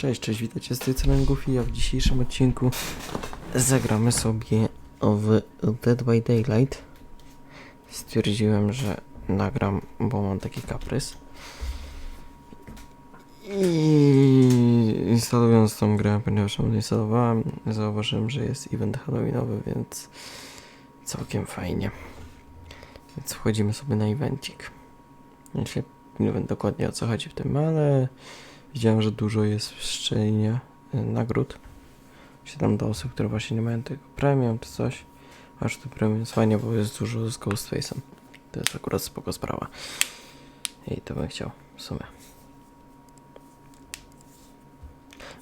Cześć, cześć, witajcie z tej strony Goofy, a w dzisiejszym odcinku zagramy sobie w Dead by Daylight. Stwierdziłem, że nagram, bo mam taki kaprys. I instalując tą grę, ponieważ ją instalowałem, zauważyłem, że jest event halloweenowy, więc całkiem fajnie. Więc wchodzimy sobie na evencik. Jeśli nie wiem dokładnie o co chodzi w tym, ale widziałem, że dużo jest w szczelinie y, nagród. 7 do osób, które właśnie nie mają tego premium czy coś. Aż to premium jest fajnie, bo jest dużo z Ghostface'em. To jest akurat spoko sprawa. I to bym chciał w sumie.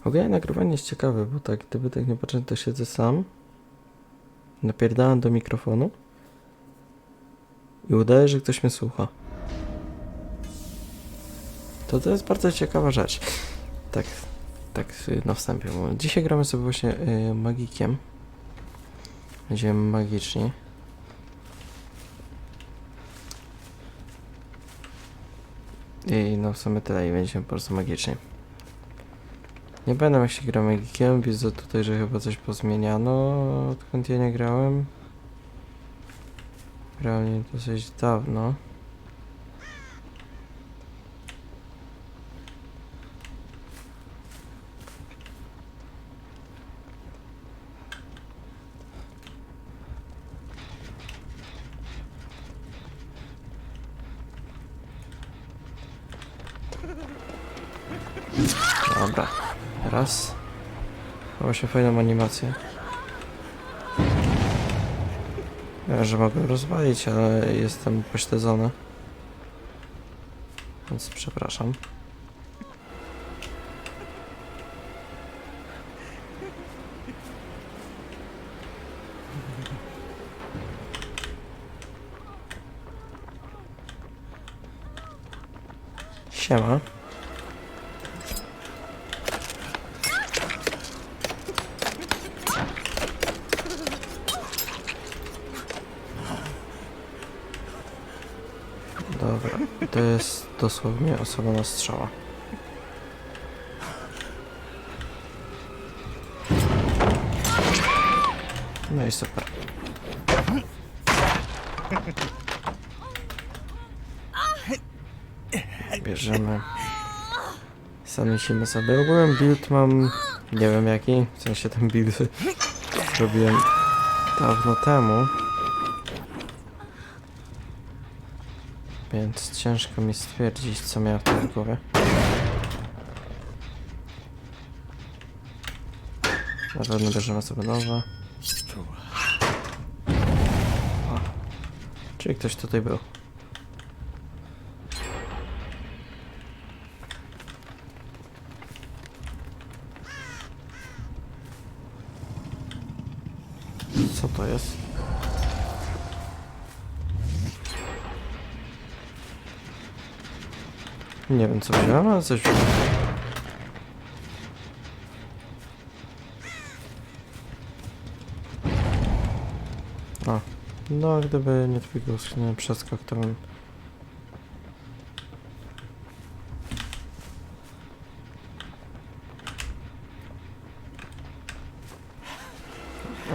Ogólnie nagrywanie jest ciekawe, bo tak, gdyby tak nie patrzeć, to siedzę sam. Napierdalam do mikrofonu. I udaje, że ktoś mnie słucha. To to jest bardzo ciekawa rzecz. Tak, tak na wstępie. Dzisiaj gramy sobie właśnie y, magikiem. Będziemy magiczni. I no w sumie tyle i będziemy po prostu magiczni. Nie będę jak się magikiem, widzę tutaj, że chyba coś pozmieniano, odkąd ja nie grałem. Grałem dosyć dawno. Dobra, raz. Ma właśnie fajną animację. Ja, że mogę rozwalić, ale jestem pośledzony. Więc przepraszam. Dobra, to jest dosłownie osoba na strzała. No i super. Bierzemy. Zamiesimy sobie. Ogólnie build mam, nie wiem jaki, w sensie ten build zrobiłem dawno temu. Więc ciężko mi stwierdzić, co miałem w głowie. Na pewno bierzemy sobie nowe. Czyli ktoś tutaj był. Co to jest? Nie wiem co wziąłem, ale coś wziąłem. A, no gdyby nie twój nie przeskok, to bym...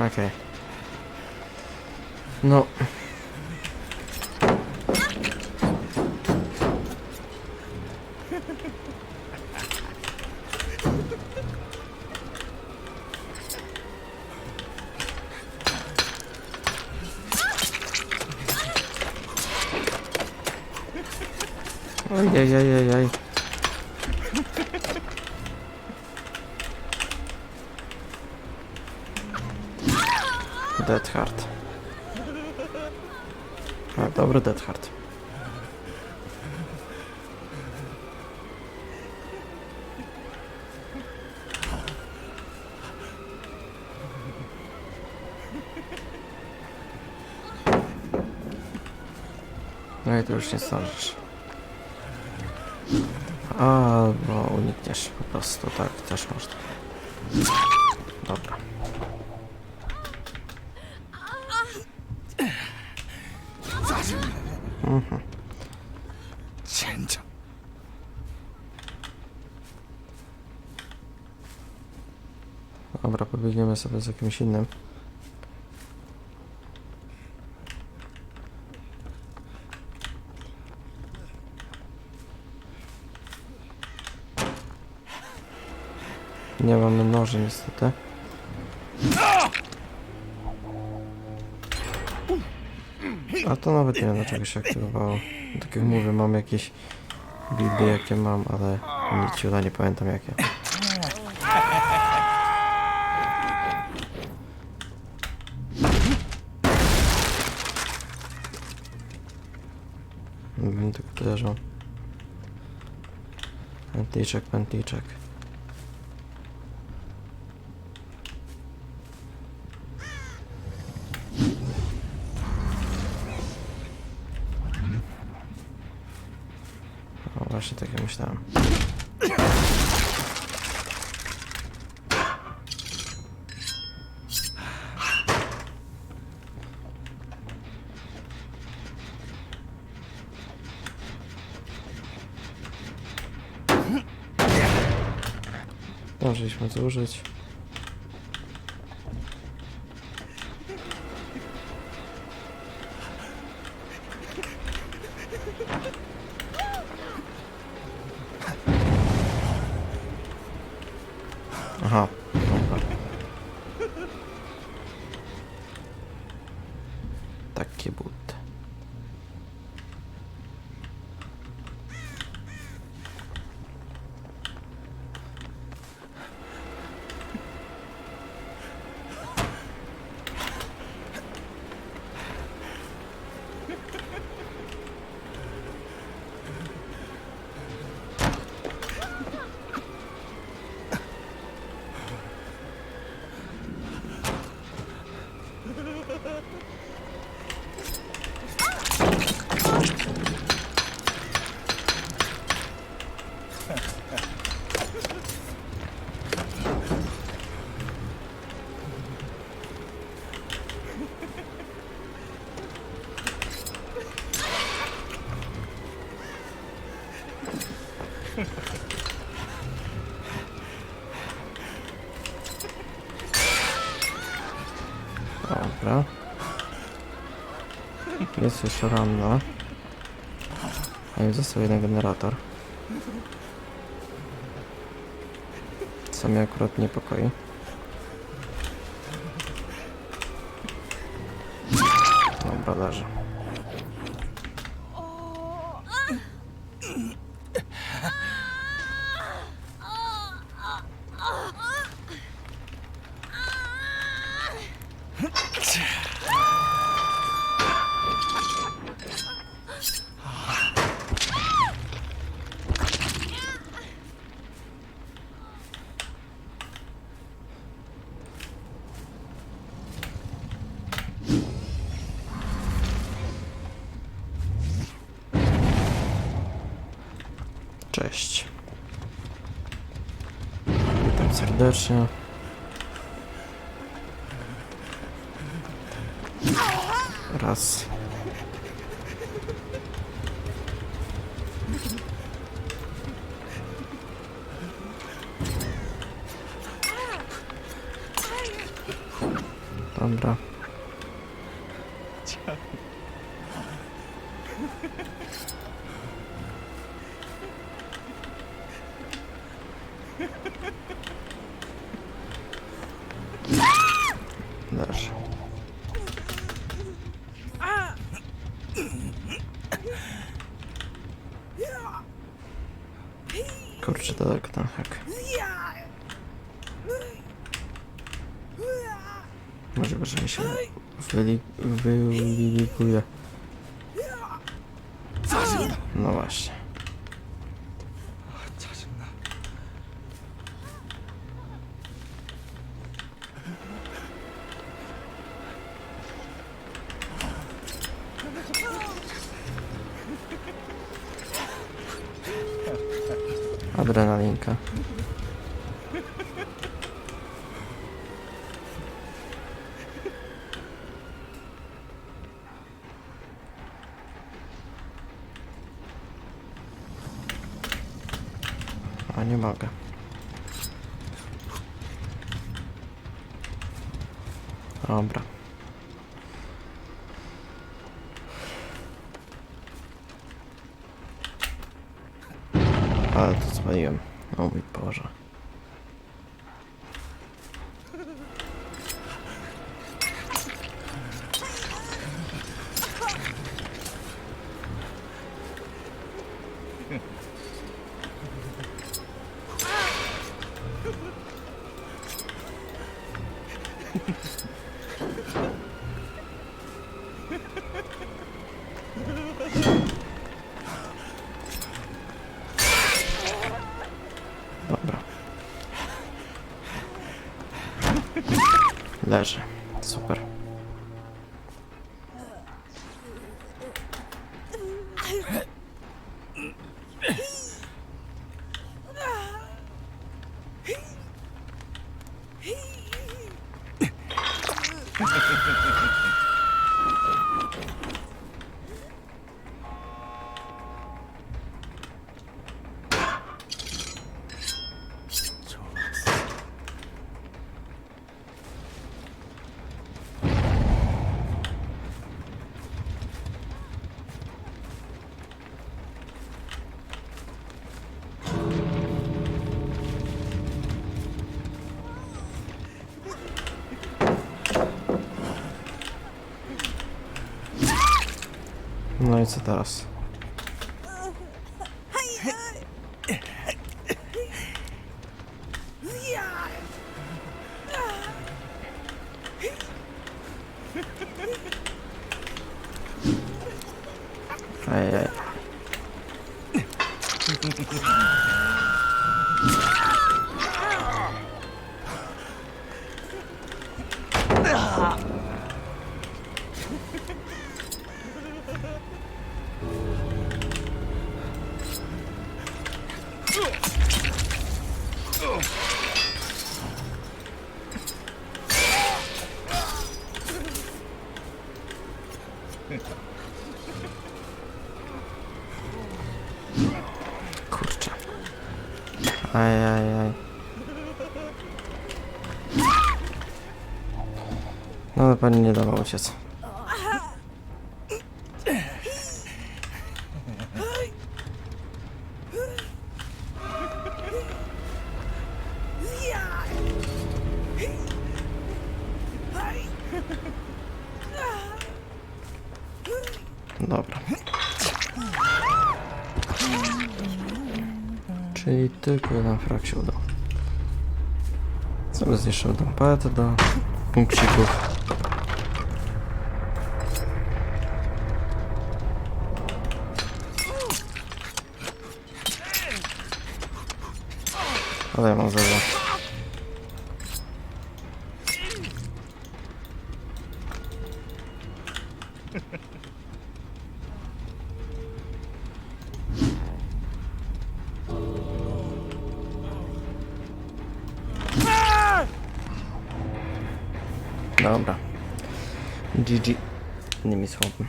Okej. No, Ojej, Dead Heart. A, dobry Dead Heart. No i to już nie zdążysz. Albo unikniesz po prostu, tak też można. Dobra. Mhm. Dobra, pobiegniemy sobie z jakimś innym. Noży niestety. A to nawet nie wiem dlaczego się aktywowało. Tak jak mówię, mam jakieś buildy jakie mam, ale nic nie pamiętam jakie. Bym tylko uderzał. Pętliczek, pętliczek. O, właśnie tak jak myślałem. Zdążyliśmy zużyć. Aha, dobra. Takie buty. Dobra. Jest jeszcze ranna. A już został jeden generator. Co mnie akurat niepokoi. Dobra, leży. Serdecznie. Raz. Dobra. Kurczę, daleko ten hak. Możliwe, że mi się wyli- wyliguje. No właśnie. Adrenalinka. A nie mogę. Dobra. Ale to spaliłem. O mój Boże. Leży. Super. No i co teraz? Kurczę. Ajajaj. No ale pani nie dała uciec. Tylko jeden frag się udał. Sobie zniszczył tą paletę do punkcików. Ale ja mam zero. Dobra. GG. Innymi słowy.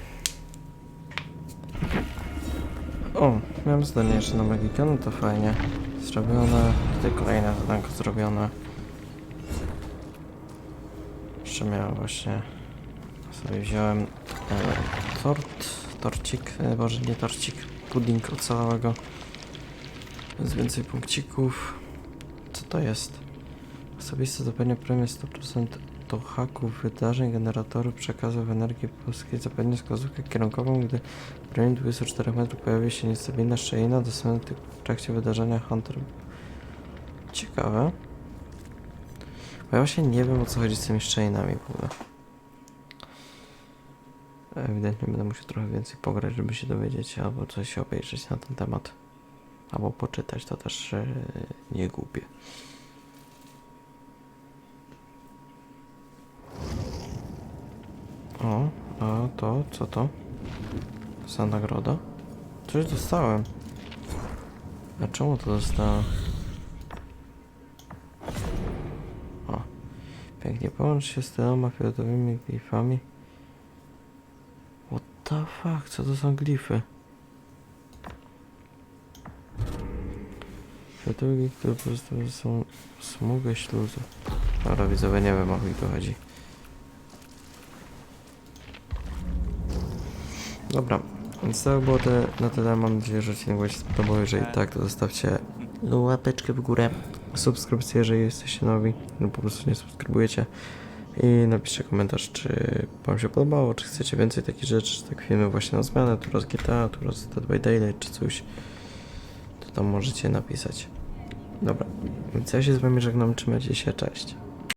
O, miałem zadanie jeszcze na Magika, no to fajnie. Zrobione. Tutaj kolejne zadanko zrobione. Jeszcze miałem właśnie... Sobie wziąłem e, tort, torcik, e, boże nie torcik, pudding ocalałego. Jest więcej punkcików. Co to jest? Osobiste zapewnia premię 100% do haków wydarzeń, generatorów przekazów energii polskiej zapewnia wskazówkę kierunkową, gdy w promieniu 24 metrów pojawi się niestabilna szczelina dostępna w trakcie wydarzenia Hunter. Ciekawe. Bo ja właśnie nie wiem o co chodzi z tymi szczelinami w ogóle. Ewidentnie będę musiał trochę więcej pograć, żeby się dowiedzieć, albo coś obejrzeć na ten temat. Albo poczytać, to też e, nie głupie. O, a to, co to? Za nagroda? Coś dostałem. A czemu to dostałem? O, pięknie połącz się z tyloma fioletowymi glifami. What the fuck, co to są glify? Fioletowe glify, które pozostawione są smugę śluzu. Dobra, widzowie, nie wiem o chuj to chodzi. Dobra, więc to było te, na tyle. Mam nadzieję, że odcinek Wam się spodobał. Jeżeli tak, to zostawcie łapeczkę w górę, subskrypcję, jeżeli jesteście nowi, lub po prostu nie subskrybujecie. I napiszcie komentarz, czy Wam się podobało, czy chcecie więcej takich rzeczy, czy tak filmy właśnie na zmianę, tu raz GTA, tu raz Dead by Daylight, czy coś. To tam możecie napisać. Dobra, więc ja się z Wami żegnam, trzymajcie się, cześć.